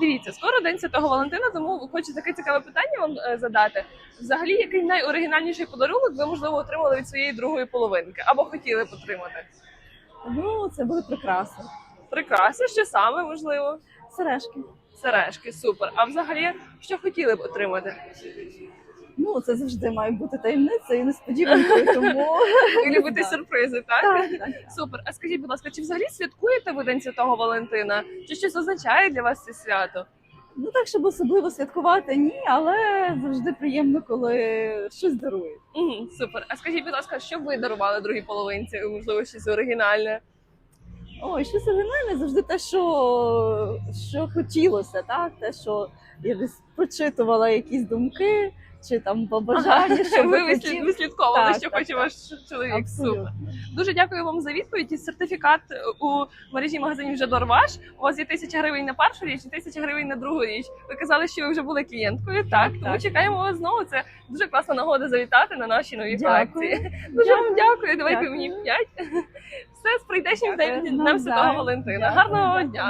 Дивіться, скоро день Святого Валентина, тому хочу таке цікаве питання вам е, задати. Взагалі, який найоригінальніший подарунок ви можливо отримали від своєї другої половинки або хотіли б отримати? Ну, це були прикраси. Прекрасно, що саме можливо? Сережки. Сережки, супер. А взагалі, що хотіли б отримати? Ну, це завжди має бути таємницею і несподіванкою, тому Ви любите сюрпризи, так? так, так. Супер. А скажіть, будь ласка, чи взагалі святкуєте ви День Святого Валентина? Чи щось означає для вас це свято? Ну так, щоб особливо святкувати, ні, але завжди приємно, коли щось дарують. Угу, супер. А скажіть, будь ласка, що ви дарували другій половинці? Можливо, щось оригінальне? Ой, щось оригінальне завжди те, що, що хотілося, так? Те, що я десь прочитувала якісь думки чи там побажання, що ви вислід- вислідковували, Так, що так, хоче так. ваш чоловік. Супер. Абсолютно. Дуже дякую вам за відповідь. І Сертифікат у мережі магазинів Жадор ваш. У вас є тисяча гривень на першу річ і тисяча гривень на другу річ. Ви казали, що ви вже були клієнткою. Так, тому Так. чекаємо вас знову. Це дуже класна нагода завітати на наші нові Дякую. колекції. Дуже вам дякую. Давайте Дякую. мені п'ять. Все з прийдешнім Дякую. нам Святого Валентина. Гарного дня.